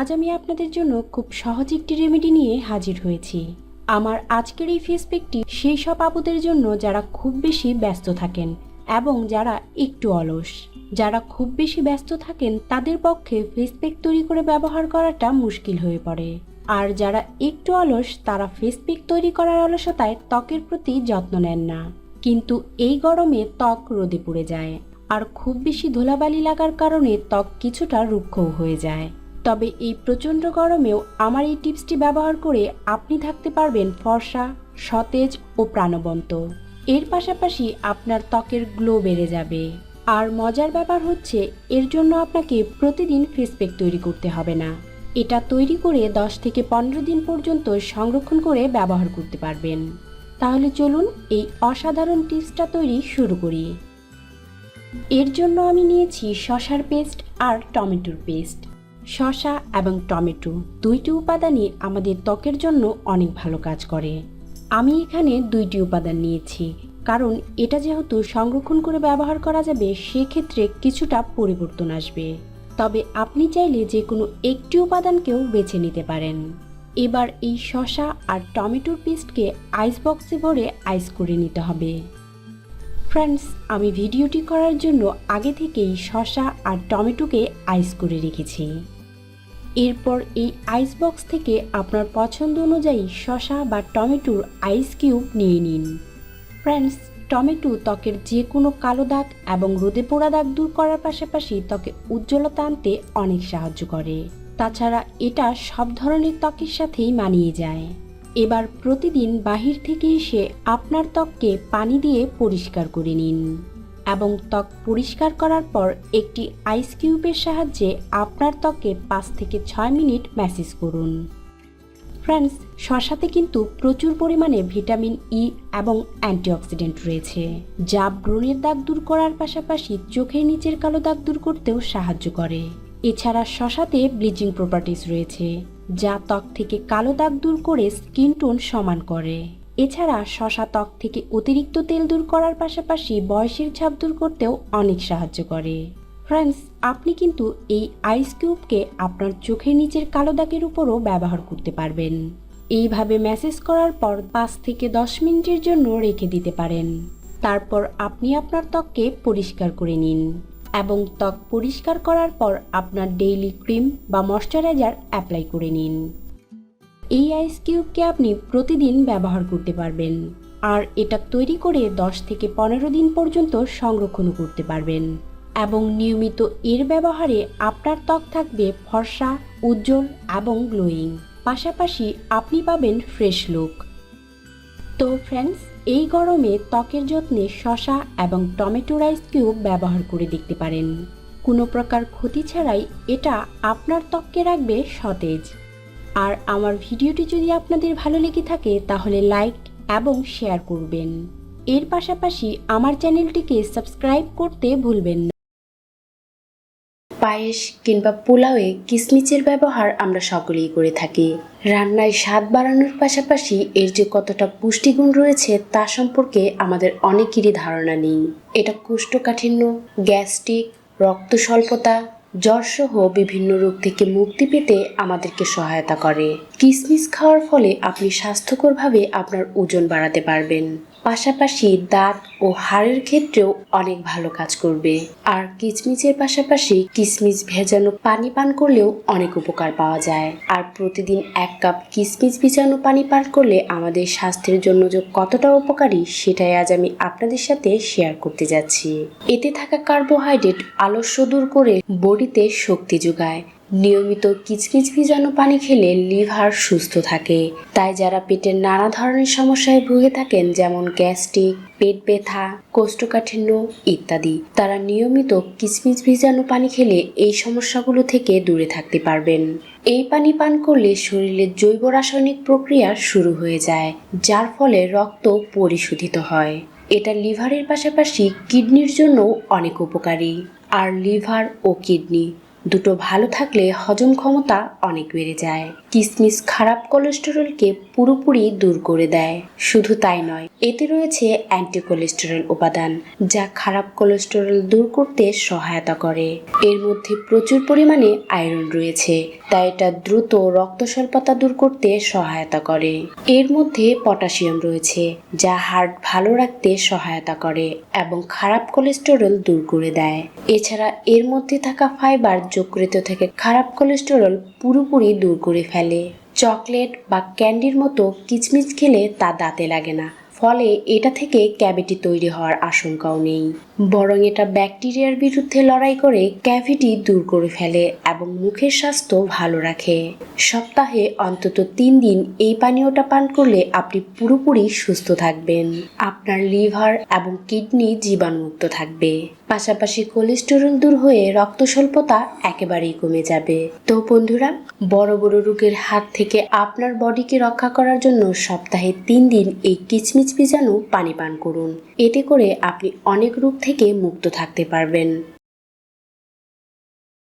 আজ আমি আপনাদের জন্য খুব সহজ একটি রেমেডি নিয়ে হাজির হয়েছি। আমার আজকের এই ফেস প্যাকটি সেই সব আপুদের জন্য যারা খুব বেশি ব্যস্ত থাকেন এবং যারা একটু অলস। যারা খুব বেশি ব্যস্ত থাকেন, তাদের পক্ষে ফেস প্যাক তৈরি করে ব্যবহার করাটা মুশকিল হয়ে পড়ে। আর যারা একটু অলস, তারা ফেস প্যাক তৈরি করার অলসতায় ত্বকের প্রতি যত্ন নেন না। কিন্তু এই গরমে ত্বক রোদে পড়ে যায়। আর খুব বেশি ধুলাবালি লাগার কারণে ত্বক কিছুটা রুক্ষও হয়ে যায়। তবে এই প্রচণ্ড গরমেও আমার এই টিপসটি ব্যবহার করে আপনি থাকতে পারবেন ফর্সা, সতেজ ও প্রাণবন্ত। এর পাশাপাশি আপনার ত্বকের গ্লো বেড়ে যাবে। আর মজার ব্যাপার হচ্ছে, এর জন্য আপনাকে প্রতিদিন ফেস তৈরি করতে হবে না। এটা তৈরি করে দশ থেকে পনেরো দিন পর্যন্ত সংরক্ষণ করে ব্যবহার করতে পারবেন। তাহলে চলুন এই অসাধারণ টিপসটা তৈরি শুরু করি। এর জন্য আমি নিয়েছি শশার পেস্ট আর টমেটোর পেস্ট শশা এবং টমেটো দুইটি উপাদানই আমাদের ত্বকের জন্য অনেক ভালো কাজ করে। আমি এখানে দুইটি উপাদান নিয়েছি, কারণ এটা যেহেতু সংরক্ষণ করে ব্যবহার করা যাবে, সেক্ষেত্রে কিছুটা পরিবর্তন আসবে। তবে আপনি চাইলে যে কোনো একটি উপাদানকেও বেছে নিতে পারেন। এবার এই শশা আর টমেটোর পেস্টকে আইস বক্সে ভরে আইস করে নিতে হবে। ফ্রেন্ডস আমি ভিডিওটি করার জন্য আগে থেকেই শসা আর টমেটোকে আইস করে রেখেছি। এরপর এই আইস বক্স থেকে আপনার পছন্দ অনুযায়ী শসা বা টমেটোর আইস কিউব নিয়ে নিন। ফ্রেন্ডস টমেটো ত্বকের যে কোনো কালো দাগ এবং রোদে পোড়া দাগ দূর করার পাশাপাশি ত্বকে উজ্জ্বলতা আনতে অনেক সাহায্য করে। তাছাড়া এটা সব ধরনের ত্বকের সাথেই মানিয়ে যায়। এবার প্রতিদিন বাহির থেকে এসে আপনার ত্বককে পানি দিয়ে পরিষ্কার করে নিন এবং ত্বক পরিষ্কার করার পর একটি আইস কিউবের সাহায্যে আপনার ত্বকে পাঁচ থেকে ছয় মিনিট ম্যাসেজ করুন। ফ্রেন্ডস শশাতে কিন্তু প্রচুর পরিমাণে ভিটামিন ই এবং অ্যান্টিঅক্সিডেন্ট রয়েছে, যা ব্রণের দাগ দূর করার পাশাপাশি চোখের নিচের কালো দাগ দূর করতেও সাহায্য করে। এছাড়া শশাতে ব্লিচিং প্রপার্টিস রয়েছে যা ত্বক থেকে কালো দাগ দূর করে স্কিন টোন সমান করে। এছাড়া শশা ত্বক থেকে অতিরিক্ত তেল দূর করার পাশাপাশি বয়সের ছাপ দূর করতেও অনেক সাহায্য করে। ফ্রেন্ডস, আপনি কিন্তু এই আইস কিউবকে আপনার চোখের নিচের কালো দাগের উপরও ব্যবহার করতে পারবেন। এইভাবে ম্যাসেজ করার পর পাঁচ থেকে দশ মিনিটের জন্য রেখে দিতে পারেন। তারপর আপনি আপনার ত্বককে পরিষ্কার করে নিন। এবং ত্বক পরিষ্কার করার পর আপনার ডেইলি ক্রিম বা ময়শ্চারাইজার অ্যাপ্লাই করে নিন। এই আইস কিউবকে আপনি প্রতিদিন ব্যবহার করতে পারবেন। আর এটা তৈরি করে দশ থেকে পনেরো দিন পর্যন্ত সংরক্ষণ করতে পারবেন। এবং নিয়মিত এর ব্যবহারে আপনার ত্বক থাকবে ফর্সা, উজ্জ্বল এবং গ্লোয়িং পাশাপাশি আপনি পাবেন ফ্রেশ লুক তো ফ্রেন্ডস এই গরমে ত্বকের যত্নে শশা এবং টমেটো রাইস কিউব ব্যবহার করে দেখতে পারেন। কোনো প্রকার ক্ষতি ছাড়াই এটা আপনার ত্বককে রাখবে সতেজ। আর আমার ভিডিওটি যদি আপনাদের ভালো লেগে থাকে, তাহলে লাইক এবং শেয়ার করবেন। এর পাশাপাশি আমার চ্যানেলটিকে সাবস্ক্রাইব করতে ভুলবেন না। পায়েস কিংবা পোলাওয়ে কিসমিচের ব্যবহার আমরা সকলেই করে থাকি। রান্নায় স্বাদ বাড়ানোর পাশাপাশি এর যে কতটা পুষ্টিগুণ রয়েছে তা সম্পর্কে আমাদের অনেকেরই ধারণা নেই। এটা কোষ্ঠকাঠিন্য, গ্যাস্ট্রিক রক্ত স্বল্পতা জ্বরসহ বিভিন্ন রোগ থেকে মুক্তি পেতে আমাদেরকে সহায়তা করে। কিসমিস খাওয়ার ফলে আপনি স্বাস্থ্যকরভাবে আপনার ওজন বাড়াতে পারবেন। পাশাপাশি দাঁত ও হাড়ের ক্ষেত্রেও অনেক ভালো কাজ করবে। আর কিচমিচের পাশাপাশি কিসমিস ভেজানো পানি পান করলেও অনেক উপকার পাওয়া যায়। আর প্রতিদিন এক কাপ কিসমিস ভিজানো পানি পান করলে আমাদের স্বাস্থ্যের জন্য যে কতটা উপকারী, সেটাই আজ আমি আপনাদের সাথে শেয়ার করতে যাচ্ছি। এতে থাকা কার্বোহাইড্রেট আলস্য দূর করে বডিতে শক্তি যোগায়। নিয়মিত কিচকিচ ভিজানো পানি খেলে লিভার সুস্থ থাকে। তাই যারা পেটের নানা ধরনের সমস্যায় ভুগে থাকেন, যেমন গ্যাস্ট্রিক, পেট ব্যথা, কোষ্ঠকাঠিন্য ইত্যাদি, তারা নিয়মিত কিচমিচ ভিজানো পানি খেলে এই সমস্যাগুলো থেকে দূরে থাকতে পারবেন। এই পানি পান করলে শরীরের জৈব রাসায়নিক প্রক্রিয়া শুরু হয়ে যায়, যার ফলে রক্ত পরিশোধিত হয়। এটা লিভারের পাশাপাশি কিডনির জন্য অনেক উপকারী। আর লিভার ও কিডনি দুটো ভালো থাকলে হজম ক্ষমতা অনেক বেড়ে যায়। কিসমিস খারাপ কোলেস্টেরলকে পুরোপুরি দূর করে দেয়। শুধু তাই নয়, এতে রয়েছে অ্যান্টি কোলেস্টেরল উপাদান, যা খারাপ কোলেস্টেরল দূর করতে সহায়তা করে। এর মধ্যে প্রচুর পরিমাণে আয়রন রয়েছে, তাই এটা দ্রুত রক্ত স্বল্পতা দূর করতে সহায়তা করে। এর মধ্যে পটাশিয়াম রয়েছে, যা হার্ট ভালো রাখতে সহায়তা করে এবং খারাপ কোলেস্টেরল দূর করে দেয়। এছাড়া এর মধ্যে থাকা ফাইবার যকৃত থেকে খারাপ কোলেস্টেরল পুরোপুরি দূর করে ফেলে। চকলেট বা ক্যান্ডির মতো কিচমিচ খেলে তা দাঁতে লাগে না। ফলে এটা থেকে ক্যাভিটি তৈরি হওয়ার আশঙ্কাও নেই। বরং এটা ব্যাকটেরিয়ার বিরুদ্ধে লড়াই করে ক্যাভিটি দূর করে ফেলে এবং মুখের স্বাস্থ্য ভালো রাখে। সপ্তাহে অন্তত তিন দিন এই পানীয়টা পান করলে আপনি পুরোপুরি সুস্থ থাকবেন। আপনার লিভার এবং কিডনি জীবাণুমুক্ত থাকবে। পাশাপাশি কোলেস্টেরল দূর হয়ে রক্ত স্বল্পতা একেবারেই কমে যাবে। তো বন্ধুরা, বড় বড় রোগের হাত থেকে আপনার বডিকে রক্ষা করার জন্য সপ্তাহে তিন দিন এই কিচমিচ বীজাণু পানি পান করুন। এতে করে আপনি অনেক রোগ থেকে মুক্ত থাকতে পারবেন।